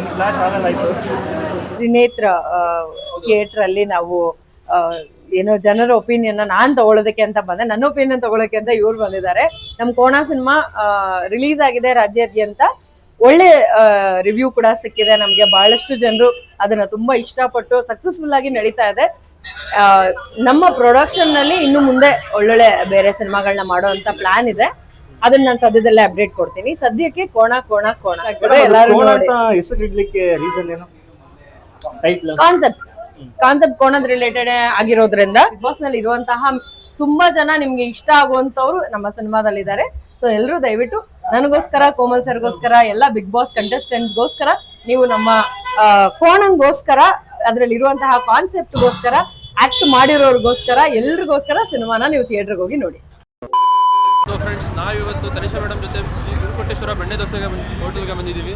ಒಂದು ಫ್ಲಾಶ್ ಆಗಲ್ಲ ಆಯ್ತು ತ್ರಿನೇತ್ರ ಥಿಯೇಟರ್ ಅಲ್ಲಿ ನಾವು ಏನೋ ಜನರ ಒಪಿನಿಯನ್ ನಾನ್ ತಗೊಳ್ಳೋದಕ್ಕೆ ಅಂತ ಬಂದೆ. ನನ್ನ ಒಪಿನಿಯನ್ ತಗೊಳ್ಳೋಕೆ ಅಂತ ಇವ್ರು ಬಂದಿದ್ದಾರೆ. ನಮ್ ಕೋಣ ಸಿನಿಮಾ ರಿಲೀಸ್ ಆಗಿದೆ ರಾಜ್ಯಾದ್ಯಂತ. ಒಳ್ಳೆ ರಿವ್ಯೂ ಕೂಡ ಸಿಕ್ಕಿದೆ ನಮ್ಗೆ. ಬಹಳಷ್ಟು ಜನರು ಅದನ್ನ ತುಂಬಾ ಇಷ್ಟಪಟ್ಟು ಸಕ್ಸಸ್ಫುಲ್ ಆಗಿ ನಡೀತಾ ಇದೆ. ನಮ್ಮ ಪ್ರೊಡಕ್ಷನ್ನಲ್ಲಿ ಇನ್ನು ಮುಂದೆ ಒಳ್ಳೊಳ್ಳೆ ಬೇರೆ ಸಿನಿಮಾಗಳನ್ನ ಅಂತ ಪ್ಲಾನ್ ಇದೆ. ಅದನ್ನ ನಾನು ಸದ್ಯದಲ್ಲೇ ಅಪ್ಡೇಟ್ ಕೊಡ್ತೀನಿ. ಸದ್ಯಕ್ಕೆ ಕೋಣ ಕೋಣ ಕೋಣ. ಎಲ್ಲರೂ ಅಂತ ಹೆಸರು ಇಡ್ಲಿಕ್ಕೆ ರೀಸನ್ ಏನು? ಟೈಟ್ಲ್ ಕಾನ್ಸೆಪ್ಟ್ ಕಾನ್ಸೆಪ್ಟ್ ಕೋಣದ ರಿಲೇಟೆಡ್ ಆಗಿರೋದ್ರಿಂದ ಬಿಗ್ ಬಾಸ್ನಲ್ಲಿ ಇರುವಂತಹ ತುಂಬಾ ಜನ ನಿಮ್ಗೆ ಇಷ್ಟ ಆಗುವಂತವ್ರು ನಮ್ಮ ಸಿನಿಮಾದಲ್ಲಿ ಇದ್ದಾರೆ ಸೊ ಎಲ್ಲರೂ ದಯವಿಟ್ಟು ನನಗೋಸ್ಕರ ಕೋಮಲ್ ಸರ್ಗೋಸ್ಕರ ಎಲ್ಲ ಬಿಗ್ ಬಾಸ್ ಕಂಟೆಸ್ಟೆಂಟ್ಸ್ಗೋಸ್ಕರ ನೀವು ನಮ್ಮ ಕೋಣಂಗೋಸ್ಕರ ಅದ್ರಲ್ಲಿ ಇರುವಂತಹ ಕಾನ್ಸೆಪ್ಟ್ಗೋಸ್ಕರ ಆಕ್ಟ್ ಮಾಡಿರೋರ್ಗೋಸ್ಕರ ಎಲ್ರಿಗೋಸ್ಕರ ಸಿನಿಮಾನ ನೀವು ಥಿಯೇಟರ್ಗೆ ಹೋಗಿ ನೋಡಿ. ಫ್ರೆಂಡ್ಸ್ ನಾವಿವತ್ತು ತನಿಷಾ ಮೇಡಮ್ ಜೊತೆ ಗುರುಕೋಟೇಶ್ವರ ಬೆಣ್ಣೆ ದೋಸೆಗೆ ಹೋಟೆಲ್ಗೆ ಬಂದಿದ್ದೀವಿ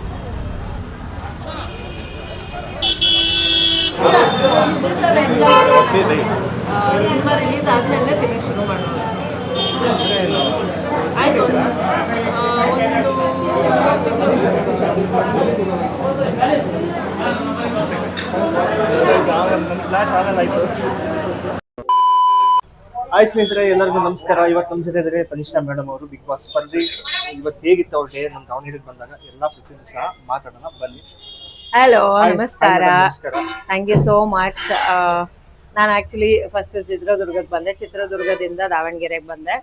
ಮಾಡೋಣ ಆಯ್ತು ಒಂದು ಆಗಲ್ಲ ಆಯ್ತು ಹಾಯ್ ಸ್ನೇಹಿತರೆ ಎಲ್ಲರಿಗೂ ನಮಸ್ಕಾರ. ಇವತ್ತು ನಮ್ಮ ಜೊತೆ ಇದ್ದಾರೆ ತನಿಷಾ ಮೇಡಮ್ ಅವರು ಬಿಗ್ ಬಾಸ್ ಸ್ಪರ್ಧೆ. ಇವತ್ತು ಹೇಗಿತ್ತು ಅವ್ರ ಡೇ? ನಮ್ಮ ದಾವಣಗೆರೆಗೆ ಬಂದಾಗ ಎಲ್ಲ ಪ್ರತಿಯೊಂದು ಸಹ ಮಾತಾಡೋಣ. ಬನ್ನಿ. ಹಲೋ ನಮಸ್ಕಾರ. ಥ್ಯಾಂಕ್ ಯು ಸೋ ಮಚ್ ನಾನು ಆಕ್ಚುಲಿ ಫಸ್ಟ್ ಚಿತ್ರದುರ್ಗಕ್ಕೆ ಬಂದೆ. ಚಿತ್ರದುರ್ಗದಿಂದ ದಾವಣಗೆರೆಗೆ ಬಂದೆ.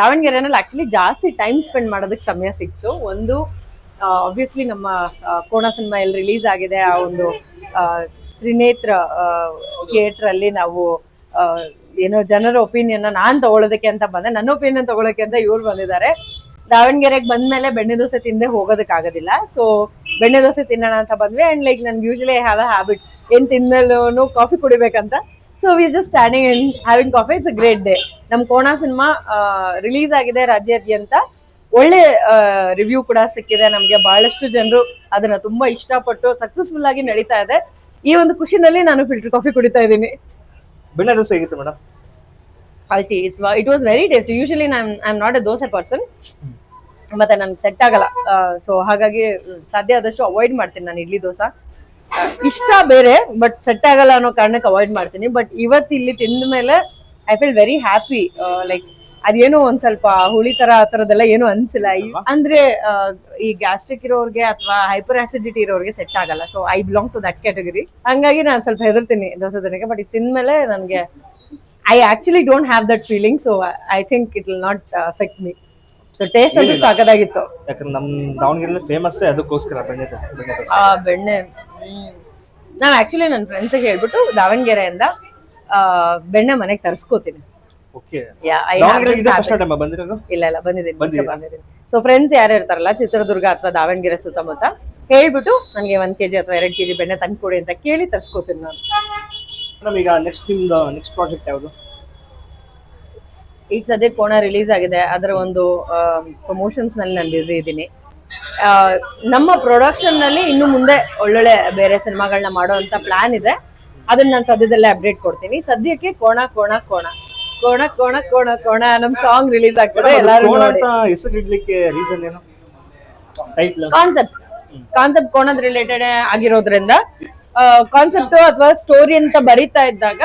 ದಾವಣಗೆರೆನಲ್ಲಿ ಆಕ್ಚುಲಿ ಜಾಸ್ತಿ ಟೈಮ್ ಸ್ಪೆಂಡ್ ಮಾಡೋದಕ್ಕೆ ಸಮಯ ಸಿಕ್ತು. ಒಂದು ಆಬ್ವಿಯಸ್ಲಿ ನಮ್ಮ ಕೋಣ ಸಿನಿಮಾ ಎಲ್ಲಿ ರಿಲೀಸ್ ಆಗಿದೆ ಆ ಒಂದು ತ್ರಿನೇತ್ರ ಥಿಯೇಟ್ರಲ್ಲಿ ನಾವು ಏನೋ ಜನರ ಒಪಿನಿಯನ್ ನಾನ್ ತಗೊಳ್ಳೋದಕ್ಕೆ ಅಂತ ಬಂದೆ. ನನ್ನ ಒಪಿನಿಯನ್ ತಗೊಳ್ಳೋಕೆ ಅಂತ ಇವ್ರು ಬಂದಿದ್ದಾರೆ. ದಾವಣಗೆರೆಗೆ ಬಂದ್ಮೇಲೆ ಬೆಣ್ಣೆ ದೋಸೆ ತಿಂದೆ ಹೋಗೋದಕ್ಕಾಗೋದಿಲ್ಲ. ಸೊ ಬೆಣ್ಣೆ ದೋಸೆ ತಿನ್ನೋಣ ಅಂತ ಬಂದ್ವಿ. ಅಂಡ್ ಲೈಕ್ ನನ್ಗೆ ಯೂಶಲಿ ಹ್ಯಾವ್ ಅ ಹ್ಯಾಬಿಟ್ ಏನ್ ತಿಂದ್ಮೇಲೂ coffee ಕುಡಿಬೇಕಂತ. So we just standing and having coffee it's great day ನಮ್ ಕೋಣ ಸಿನಿಮಾ ರಿಲೀಸ್ ಆಗಿದೆ ರಾಜ್ಯಾದ್ಯಂತ. ಒಳ್ಳೆ ರಿವ್ಯೂ ಕೂಡ ಸಿಕ್ಕಿದೆ ನಮ್ಗೆ. ಬಹಳಷ್ಟು ಜನರು ಅದನ್ನ ತುಂಬಾ ಇಷ್ಟಪಟ್ಟು ಸಕ್ಸಸ್ಫುಲ್ ಆಗಿ ನಡೀತಾ ಇದೆ. ಈ ಒಂದು ಖುಷಿನಲ್ಲಿ ನಾನು ಫಿಲ್ಟರ್ ಕಾಫಿ ಕುಡಿತಾ ಇದ್ದೀನಿ. ಬೆಣ್ಣೆ ದೋಸೆ ಹೇಗಿತ್ತು madam? ಅಲ್ಟಿ it's it was very tasty usually I am not a dosa person ಮತ್ತೆ ನನ್ಗೆ ಸೆಟ್ ಆಗಲ್ಲ. ಸೊ ಹಾಗಾಗಿ ಸಾಧ್ಯ ಆದಷ್ಟು ಅವಾಯ್ಡ್ ಮಾಡ್ತೀನಿ ನಾನು ಇಡ್ಲಿ ದೋಸೆ. ಇಷ್ಟ ಬೇರೆ ಬಟ್ ಸೆಟ್ ಆಗಲ್ಲ ಅನ್ನೋ ಕಾರಣಕ್ಕೆ ಅವಾಯ್ಡ್ ಮಾಡ್ತೀನಿ. ಬಟ್ ಇವತ್ತು ಇಲ್ಲಿ ತಿಂದ ಮೇಲೆ I feel very happy like ಅದೇನೋ ಒಂದ್ ಸ್ವಲ್ಪ ಹುಳಿ ತರ ಆ ತರದೆಲ್ಲ ಏನು ಅನ್ಸಿಲ್ಲ. ಈ- ಅಂದ್ರೆ ಆ, ಈ ಗ್ಯಾಸ್ಟ್ರಿಕ್ ಇರೋರ್ಗೆ ಅಥವಾ ಹೈಪರ್ ಆಸಿಡಿಟಿ ಇರೋರ್ಗೆ ಸೆಟ್ ಆಗಲ್ಲ. So I belong to that category ಹಂಗಾಗಿ ನಾನು ಸ್ವಲ್ಪ ಹೆದರ್ತೀನಿ ದೋಸೆ ತಿನ್ನಕ್ಕೆ ಬಟ್ ಇದು ತಿಂದ್ಮೇಲೆ ನನಗೆ I actually don't have that feeling so I think it will not affect me so taste ಅಂತೂ ಸಾಕದಾಗಿತ್ತು. ಯಾಕಂದ್ರೆ ನಮ್ಮ ದಾವಣಗೆರೆಯಲ್ಲಿ ಫೇಮಸ್ ಅದಕ್ಕೋಸ್ಕರ ಬೆಣ್ಣೆ ದೋಸೆ ಬೆಣ್ಣೆ ದೋಸೆ. ಆ ಬೆಣ್ಣೆ. ನಾನು ಆಕ್ಚುಲಿ ನನ್ನ ಫ್ರೆಂಡ್ಸಿಗೆ ಹೇಳ್ಬಿಟ್ಟು ದಾವಣಗೆರೆಯಿಂದ ಆ, ಬೆಣ್ಣೆ ಮನೆಗೆ ತರಿಸ್ಕೋತೀನಿ. ಇಲ್ಲ ಇಲ್ಲ ಬಂದಿದ್ದೀನಿ ಬಂದಿದ್ದೀನಿ. ಸೊ ಫ್ರೆಂಡ್ಸ್ ಯಾರು ಇರ್ತಾರಲ್ಲ ಚಿತ್ರದುರ್ಗ ಅಥವಾ ದಾವಣಗೆರೆ ಸುತ್ತಮುತ್ತ ಹೇಳ್ಬಿಟ್ಟು ನನಗೆ ಒಂದ್ ಕೆಜಿ ಅಥವಾ ಎರಡು ಕೆಜಿ ಬೆಣ್ಣೆ ತಂದ್ಕೊಡಿ ಅಂತ ಕೇಳಿ ತರ್ಸ್ಕೋತೀನಿ ನಾನು. ಈಗ ನೆಕ್ಸ್ಟ್ ನಿಮ್ದು ನೆಕ್ಸ್ಟ್ ಪ್ರಾಜೆಕ್ಟ್ ಯಾವುದು? ಈಗ ಸದ್ಯ ಕೋಣ ರಿಲೀಸ್ ಆಗಿದೆ. ಅದರ ಒಂದು ಪ್ರಮೋಷನ್ಸ್ನಲ್ಲಿ ನಾನು ಬ್ಯುಸಿ ಇದ್ದೀನಿ. ನಮ್ಮ ಪ್ರೊಡಕ್ಷನ್ನಲ್ಲಿ ಇನ್ನು ಮುಂದೆ ಒಳ್ಳೊಳ್ಳೆ ಬೇರೆ ಸಿನಿಮಾಗಳನ್ನ ಮಾಡೋ ಅಂತ ಪ್ಲಾನ್ ಇದೆ. ಅದನ್ನ ನಾನು ಸದ್ಯದಲ್ಲೇ ಅಪ್ಡೇಟ್ ಕೊಡ್ತೀನಿ. ಸದ್ಯಕ್ಕೆ ಕೋಣ ಕೋಣ ಕೋಣ. ಕೋಣ ಕೋಣ ಕೋಣ ಕೋಣ ನಮ್ ಸಾಂಗ್ ರಿಲೀಸ್ ಆಗ್ತದೆ ಎಲ್ಲರೂ ಕೋಣ ನೋಡಿ. ಅಂತ ಹೆಸರು ಇಡ್ಲಿಕ್ಕೆ ರೀಸನ್ ಏನು? ಟೈಟ್ಲ್ ಕಾನ್ಸೆಪ್ಟ್ ಕಾನ್ಸೆಪ್ಟ್ ಕೋಣದ್ ರಿಲೇಟೆಡ್ ಆಗಿರೋದ್ರಿಂದ ಕಾನ್ಸೆಪ್ಟ್ ಅಥವಾ ಸ್ಟೋರಿ ಅಂತ ಬರಿತಾ ಇದ್ದಾಗ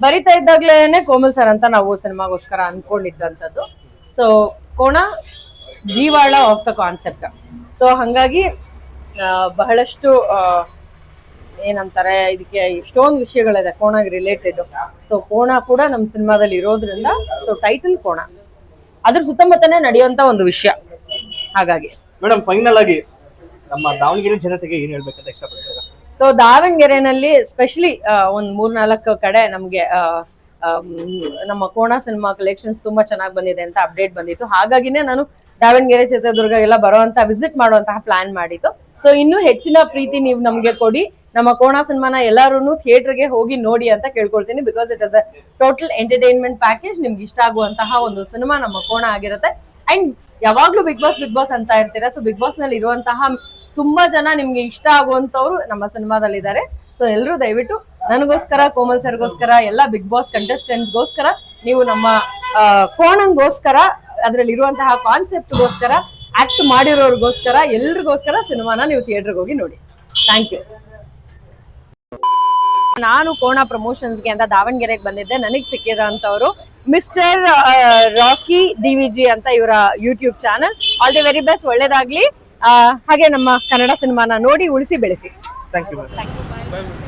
ಬರಿತಾ ಇದ್ದಾಗ್ಲೇನೆ ಕೋಮಲ್ ಸರ್ ಅಂತ ನಾವು ಸಿನಿಮಾಗೋಸ್ಕರ ಅನ್ಕೊಂಡಿದ್ದಂಥದ್ದು. ಸೊ ಕೋಣ ಜೀವಾಳ ಆಫ್ ದ ಕಾನ್ಸೆಪ್ಟ್ ಸೊ ಹಂಗಾಗಿ ಆ, ಬಹಳಷ್ಟು ಆ, ಏನಂತಾರೆ ಇದಕ್ಕೆ ಎಷ್ಟೊಂದು ವಿಷಯಗಳಿದೆ ಕೋಣಗೆ ರಿಲೇಟೆಡ್ ಸೊ ಕೋಣ ಕೂಡ ನಮ್ಮ ಸಿನಿಮಾದಲ್ಲಿ ಇರೋದ್ರಿಂದ ಸೊ ಟೈಟಲ್ ಕೋಣ. ಅದ್ರ ಸುತ್ತಮುತ್ತನೇ ನಡೆಯುವಂತ ಒಂದು ವಿಷಯ. ಹಾಗಾಗಿ. ಮೇಡಮ್ ಫೈನಲ್ ಆಗಿ ನಮ್ಮ ದಾವಣಗೆರೆ ಜನತೆಗೆ ಏನ್ ಹೇಳ್ಬೇಕಂತ ಇಷ್ಟಪಡ್ತೀರಾ? ಸೊ ದಾವಣಗೆರೆನಲ್ಲಿ ಸ್ಪೆಷಲಿ ಒಂದ್ ಮೂರ್ನಾಲ್ಕು ಕಡೆ ನಮ್ಗೆ ನಮ್ಮ ಕೋಣ ಸಿನಿಮಾ ಕಲೆಕ್ಷನ್ಸ್ ತುಂಬಾ ಚೆನ್ನಾಗಿ ಬಂದಿದೆ ಅಂತ ಅಪ್ಡೇಟ್ ಬಂದಿತ್ತು. ಹಾಗಾಗಿನೇ ನಾನು ದಾವಣಗೆರೆ ಚಿತ್ರದುರ್ಗ ಎಲ್ಲ ಬರುವಂತ ವಿಸಿಟ್ ಮಾಡುವಂತಹ ಪ್ಲಾನ್ ಮಾಡಿದ್ದು. ಸೊ ಇನ್ನೂ ಹೆಚ್ಚಿನ ಪ್ರೀತಿ ನೀವು ನಮ್ಗೆ ಕೊಡಿ. ನಮ್ಮ ಕೋಣ ಸಿನಿಮಾನ ಎಲ್ಲರೂ ಥಿಯೇಟರ್ಗೆ ಹೋಗಿ ನೋಡಿ ಅಂತ ಕೇಳ್ಕೊಳ್ತೀನಿ because it is a total entertainment package, ನಿಮ್ಗೆ ಇಷ್ಟ ಆಗುವಂತಹ ಒಂದು ಸಿನಿಮಾ ನಮ್ಮ ಕೋಣ ಆಗಿರುತ್ತೆ. ಅಂಡ್ ಯಾವಾಗ್ಲೂ ಬಿಗ್ ಬಾಸ್ ಬಿಗ್ ಬಾಸ್ ಅಂತ ಇರ್ತೀರಾ, ಸೊ ಬಿಗ್ ಬಾಸ್ನಲ್ಲಿ ಇರುವಂತಹ ತುಂಬಾ ಜನ ನಿಮ್ಗೆ ಇಷ್ಟ ಆಗುವಂತವ್ರು ನಮ್ಮ ಸಿನಿಮಾದಲ್ಲಿ ಇದ್ದಾರೆ ಸೊ ಎಲ್ಲರೂ ದಯವಿಟ್ಟು ನನಗೋಸ್ಕರ, ಕೋಮಲ್ ಸರ್ಗೋಸ್ಕರ, ಎಲ್ಲ ಬಿಗ್ ಬಾಸ್ ಕಂಟೆಸ್ಟೆಂಟ್ಸ್ಗೋಸ್ಕರ ನೀವು ನಮ್ಮ ಕೋಣಂಗೋಸ್ಕರ, ಅದ್ರಲ್ಲಿ ಇರುವಂತಹ ಕಾನ್ಸೆಪ್ಟ್ಗೋಸ್ಕರ ಆಕ್ಟ್ ಮಾಡಿರೋರ್ಗೋಸ್ಕರ, ಎಲ್ರಿಗೋಸ್ಕರ ಸಿನಿಮಾನ ನೀವು ಥಿಯೇಟರ್ಗೆ ಹೋಗಿ ನೋಡಿ. Thank you. ನಾನು ಕೋಣ ಪ್ರಮೋಷನ್ಸ್ಗೆ ಅಂತ ದಾವಣಗೆರೆಗೆ ಬಂದಿದ್ದೆ. ನನಗೆ ಸಿಕ್ಕಿರೋಂಥವ್ರು mister Rocky D V G ಅಂತ ಇವರ YouTube channel all the very best ಒಳ್ಳೇದಾಗ್ಲಿ. ಹಾಗೆ ನಮ್ಮ ಕನ್ನಡ ಸಿನಿಮಾನ ನೋಡಿ ಉಳಿಸಿ ಬೆಳೆಸಿ. Thank you